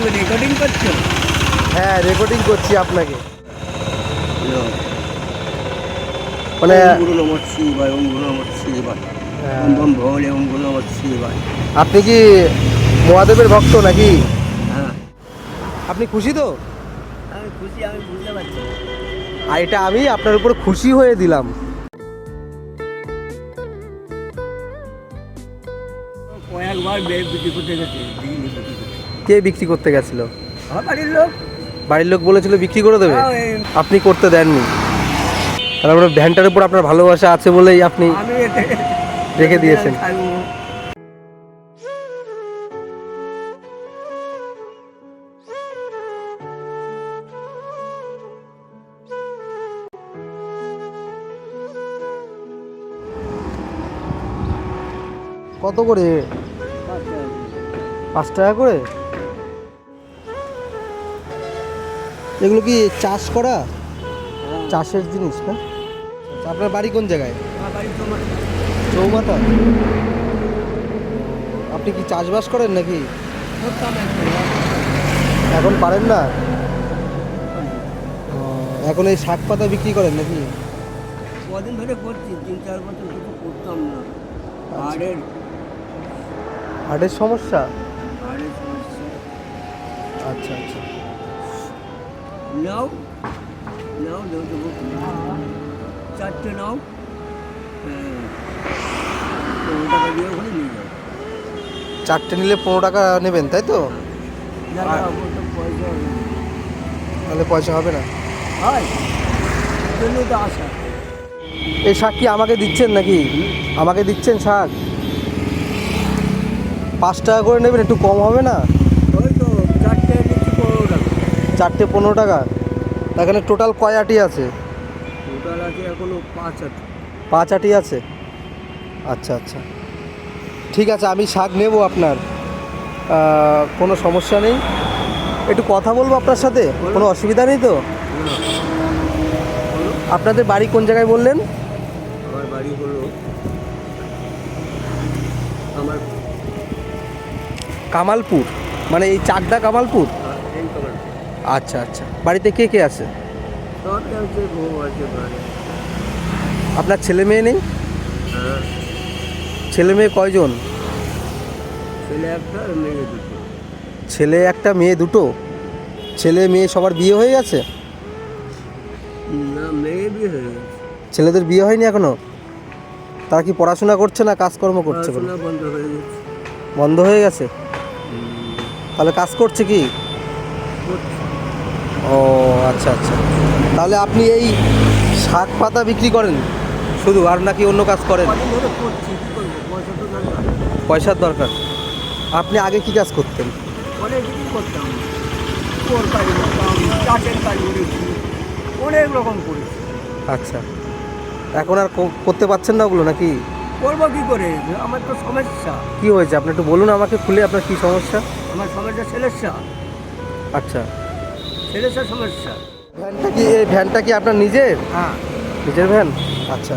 তুমি রেকর্ডিং করছ? হ্যাঁ রেকর্ডিং করছি আপনাকে। মানে গুরু নমঃ শিবায় ওম গুরু নমঃ শিবায় হ্যাঁ, ওম ভোলে ওম গুরু নমঃ শিবায় আপনি কি মহাদেবের ভক্ত নাকি? হ্যাঁ। আপনি খুশি তো? আমি খুশি আমি বুঝতে পারছি। আর এটা আমি আপনার উপর খুশি হয়ে দিলাম। কয়েকবার বিক্রি করতে গেছে। কে বিক্রি করতে গেছিল? আমার বাড়ির লোক। বাড়ির লোক বলেছিল বিক্রি করে দেবে? আপনি করতে দেননি। তারপরে ভ্যানটার উপর আপনার ভালোবাসা আছে বলেই আপনি রেখে দিয়েছেন। কত করে? পাঁচ টাকা করে? এগুলো কি চাষ করা। চাষের জিনিস না? আপনার বাড়ি কোন জায়গায়? চৌমাথা। আপনি কি চাষবাস করেন নাকি? এখন পারেন না? এখন এই শাক পাতা বিক্রি করেন নাকি? কদিন ধরে করছি তিন চার বছর কিছু করতাম না। হাড়ের সমস্যা? হাড়ের সমস্যা। আচ্ছা আচ্ছা। নাও নাও দেবো দেবো চারটে নাও পনেরো টাকা দিয়ে ওখানে নিয়ে যাও। চারটে নিলে পনেরো টাকা নেবেন তাই তো। তাহলে পয়সা হবে না। হয়। তো এই শাক কি আমাকে দিচ্ছেন নাকি? আমাকে দিচ্ছেন শাক? পাঁচ টাকা করে নেবেন একটু কম হবে না ওই তো চারটে নিচ্ছি পনেরো টাকা চারটে পনেরো টাকা। এখানে টোটাল কয় আটি আছে? টোটাল আছে এখনও পাঁচ আছে পাঁচ আটি আছে? আচ্ছা আচ্ছা। ঠিক আছে আমি শাক নেব আপনার। কোনো সমস্যা নেই। একটু কথা বলব আপনার সাথে? কোনো অসুবিধা নেই তো? আপনাদের বাড়ি কোন জায়গায় বললেন? আমার বাড়ি হলো আমার কামালপুর। মানে এই চাকদা কামালপুর? আচ্ছা আচ্ছা। বাড়িতে কে কে আছে? আপনার ছেলে মেয়ে নেই? হ্যাঁ। ছেলে মেয়ে কয়জন? ছেলে একটা মেয়ে দুটো। ছেলে একটা মেয়ে দুটো? ছেলে মেয়ে সবার বিয়ে হয়ে গেছে? না মেয়ে বিয়ে হয়ে গেছে। ছেলেদের বিয়ে হয়নি এখনও? তারা কি পড়াশোনা করছে না কাজকর্ম করছে বন্ধ হয়ে গেছে। বন্ধ হয়ে গেছে? তাহলে কাজ করছে কি? করছে। ও আচ্ছা আচ্ছা। তাহলে আপনি এই শাক পাতা বিক্রি করেন? শুধু আর নাকি অন্য কাজ করেন? পয়সার দরকার। আপনি আগে কি কাজ করতেন? অনেক কোর রকম করেছি আচ্ছা। এখন আর করতে পারছেন না ওগুলো নাকি? করব কী করে আমার তো সমস্যা কি হয়েছে? আপনি একটু বলুন আমাকে খুলে আপনার কি সমস্যা? আমার সমস্যা ছেলের আচ্ছা। ছেলের সমস্যা। ভ্যানটা কি এই ভ্যানটা কি আপনার নিজের? হ্যাঁ। নিজের ভ্যান? আচ্ছা।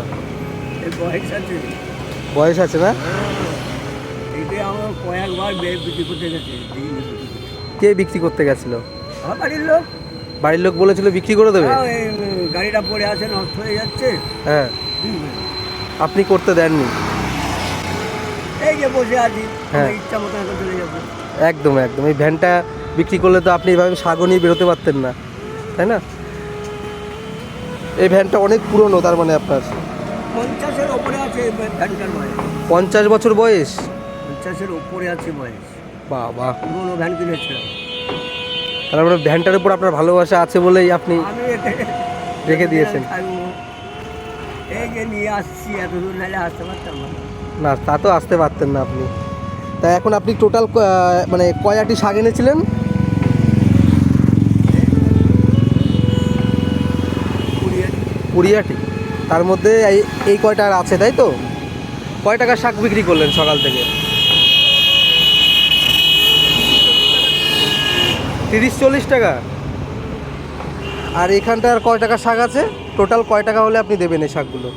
এই বয়স আছে। বয়স আছে না? এইটাই আমার কয়েকবার বিক্রি করতে গেছে। কে বিক্রি করতে গেছিল? আমার বাড়ির লোক। বাড়ির লোক বলেছিল বিক্রি করে দেবে। উম, গাড়িটা পড়ে আছে নষ্ট হয়ে যাচ্ছে। হ্যাঁ। আপনি করতে দেননি? এই যে বসে আছি হ্যাঁ। ইচ্ছা মতো চলে যাব। একদম একদম। এই ভ্যানটা বিক্রি করলে তো আপনি এভাবে সাগো নিয়ে বেরোতে পারতেন না তাই না? এই ভ্যানটা অনেক পুরনো তার মানে আপনার। পঞ্চাশের ওপরে আছে ভ্যানটার বয়স। পঞ্চাশ বছর বয়স? পঞ্চাশের ওপরে আছে বয়স। বাবা। পুরোনো ভ্যান কিনেছিলাম ভ্যানটার উপর আপনার ভালোবাসা আছে বলেই আপনি রেখে দিয়েছেন। এই যে নিয়ে আসছি এত দূর নাহলে আসতে পারতাম না। তা তো আসতে পারতেন না আপনি। তা এখন আপনি টোটাল মানে কয় আটি শাক এনেছিলেন? আছে। কুড়ি আটি তার মধ্যে এই কয়টা আর আছে তাই তো? কয় টাকা শাক বিক্রি করলেন সকাল থেকে? তিরিশ চল্লিশ টাকা। আর এখানটার কয় টাকা শাক আছে? টোটাল কয় টাকা হলে আপনি দেবেন এই শাকগুলো?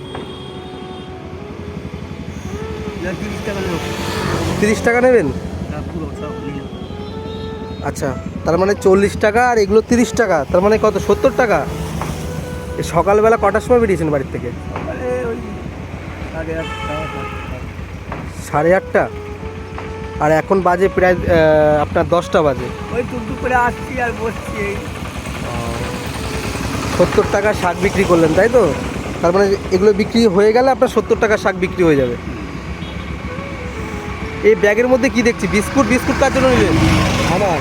তিরিশ টাকা নেবেন। আচ্ছা তার মানে চল্লিশ টাকা আর এগুলো তিরিশ টাকা। তার মানে কত? সত্তর টাকা? সকালবেলা কটার সময় বেরিয়েছেন বাড়ির থেকে? ওই সাড়ে আটটা আর এখন বাজে প্রায় আপনার দশটা বাজে। ওই টুকটুক করে আসছি আর বসছি সত্তর টাকা শাক বিক্রি করলেন তাই তো? তার মানে এগুলো বিক্রি হয়ে গেলে আপনার সত্তর টাকা শাক বিক্রি হয়ে যাবে। এই ব্যাগের মধ্যে কি দেখছি? বিস্কুট বিস্কুট কার জন্য নিলেন? আমার।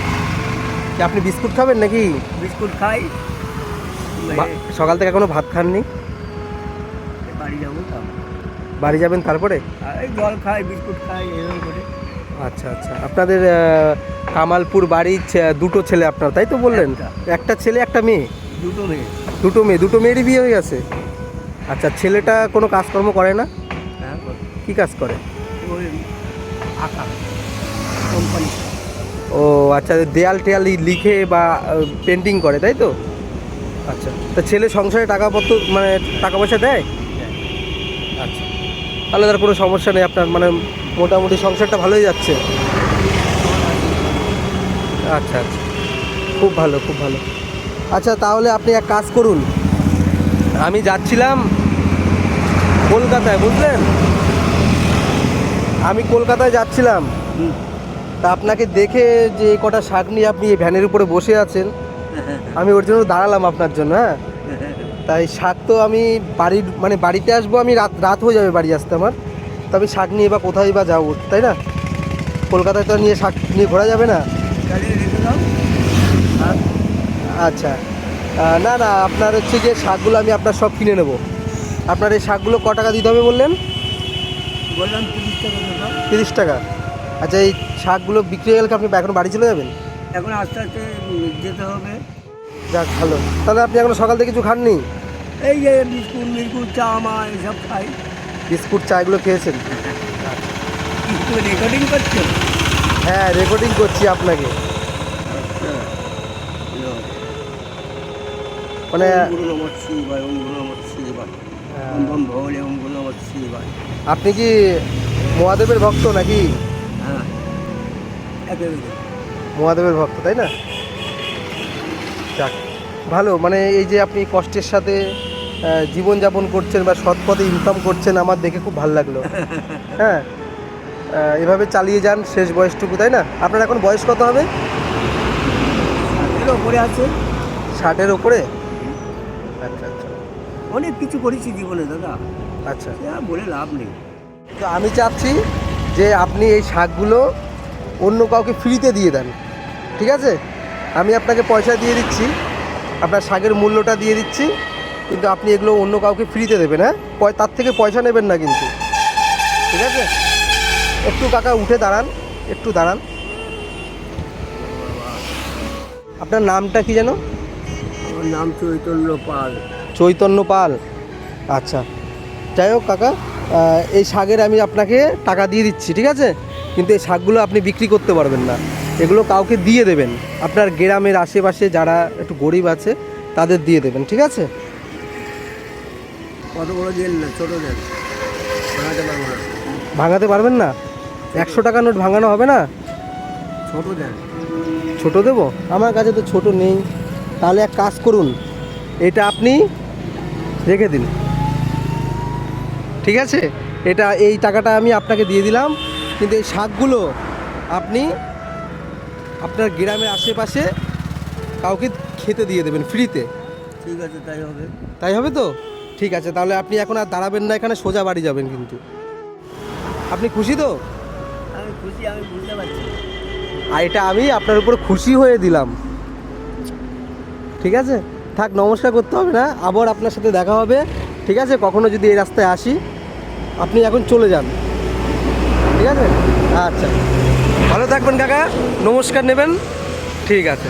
আপনি বিস্কুট খাবেন নাকি? বিস্কুট খাই। সকাল থেকে এখনও ভাত খাননি? বাড়ি যাব বাড়ি যাবেন তারপরে? জল খাই বিস্কুট খাই এরকম করে। আচ্ছা আচ্ছা। আপনাদের কামালপুর বাড়ির দুটো ছেলে আপনার তাই তো বললেন? একটা। ছেলে একটা মেয়ে? দুটো মেয়ে। দুটো মেয়ে দুটো মেয়েরই বিয়ে হয়ে গেছে? আচ্ছা ছেলেটা কোনো কাজকর্ম করে না? হ্যাঁ কি কাজ করে? কোম্পানি ও আচ্ছা দেয়াল টেয়াল লিখে বা পেন্টিং করে তাই তো? আচ্ছা। তা ছেলে সংসারে টাকা পত্র মানে টাকা পয়সা দেয় আচ্ছা। তাহলে তার কোনো সমস্যা নেই আপনার মানে মোটামুটি সংসারটা ভালোই যাচ্ছে। আচ্ছা আচ্ছা। খুব ভালো খুব ভালো। আচ্ছা তাহলে আপনি এক কাজ করুন। আমি যাচ্ছিলাম কলকাতায় বুঝলেন? আমি কলকাতায় যাচ্ছিলাম। তা আপনাকে দেখে যে কটা শাক নিয়ে আপনি এই ভ্যানের উপরে বসে আছেন আমি ওর জন্য দাঁড়ালাম আপনার জন্য হ্যাঁ? তাই শাক তো আমি বাড়ির মানে বাড়িতে আসব, আমি রাত রাত হয়ে যাবে বাড়ি আসতে আমার। তো আমি শাক নিয়ে বা কোথায় বা যাব, তাই না? কলকাতায় তো নিয়ে শাক নিয়ে ঘোরা যাবে না? আর আচ্ছা। না না, আপনার হচ্ছে যে শাকগুলো আমি আপনার সব কিনে নেব। আপনার এই শাকগুলো ক টাকা দিতে হবে বললেন? বললাম তিরিশ টাকা। তিরিশ টাকা আচ্ছা এই শাকগুলো বিক্রি হয়ে গেলে আপনি এখন বাড়ি চলে যাবেন? এখন আস্তে আস্তে যেতে হবে। যাক ভালো। তাহলে আপনি এখনও সকাল থেকে কিছু খাননি? এই যে বিস্কুট মিস্কুট চা মা এসব খাই। বিস্কুট চা এগুলো খেয়েছেন? রেকর্ডিং করছ হ্যাঁ রেকর্ডিং করছি আপনাকে। মানে ওম গুরু নমঃ আপনি কি মহাদেবের ভক্ত নাকি? হ্যাঁ। মহাদেবের ভক্ত তাই না? যাক ভালো মানে এই যে আপনি কষ্টের সাথে জীবনযাপন করছেন বা সৎ পথে ইনকাম করছেন আমার দেখে খুব ভালো লাগল। হ্যাঁ এভাবে চালিয়ে যান শেষ বয়সটুকু তাই না? আপনার এখন বয়স কত হবে? ওপরে আছে। ষাটের ওপরে আচ্ছা আচ্ছা। অনেক কিছু করেছি জীবনে দাদা। আচ্ছা। বলে লাভ নেই। তো আমি চাচ্ছি যে আপনি এই শাকগুলো অন্য কাউকে ফ্রিতে দিয়ে দেন ঠিক আছে? আমি আপনাকে পয়সা দিয়ে দিচ্ছি। আপনার শাকের মূল্যটা দিয়ে দিচ্ছি। কিন্তু আপনি এগুলো অন্য কাউকে ফ্রিতে দেবেন হ্যাঁ? পয়- তার থেকে পয়সা নেবেন না কিন্তু। ঠিক আছে? একটু কাকা উঠে দাঁড়ান একটু দাঁড়ান। আপনার নামটা কি যেন? ওর নাম চৈতন্য পাল। চৈতন্য পাল। আচ্ছা। যাই হোক কাকা এই শাকের আমি আপনাকে টাকা দিয়ে দিচ্ছি ঠিক আছে? কিন্তু এই শাকগুলো আপনি বিক্রি করতে পারবেন না। এগুলো কাউকে দিয়ে দেবেন। আপনার গ্রামের আশেপাশে যারা একটু গরিব আছে তাদের দিয়ে দেবেন ঠিক আছে? কত বড় না ছোট ভাঙাতে পারবেন না? একশো টাকা নোট ভাঙানো হবে না? ছোট দেন ছোট দেবো? আমার কাছে তো ছোট নেই। তাহলে এক কাজ করুন এটা আপনি রেখে দিন। ঠিক আছে? এটা এই টাকাটা আমি আপনাকে দিয়ে দিলাম। কিন্তু এই শাকগুলো আপনি আপনার গ্রামের আশেপাশে কাউকে খেতে দিয়ে দেবেন ফ্রিতে। ঠিক আছে তাই হবে। তাই হবে তো? ঠিক আছে তাহলে আপনি এখন আর দাঁড়াবেন না এখানে সোজা বাড়ি যাবেন কিন্তু। আপনি খুশি তো? আমি খুশি আমি বুঝতে পারছি। আর এটা আমি আপনার উপর খুশি হয়ে দিলাম। ঠিক আছে? থাক নমস্কার করতে হবে না আবার আপনার সাথে দেখা হবে। ঠিক আছে? কখনো যদি এই রাস্তায় আসি আপনি এখন চলে যান। ঠিক আছে? আচ্ছা। ভালো থাকবেন কাকা নমস্কার নেবেন ঠিক আছে।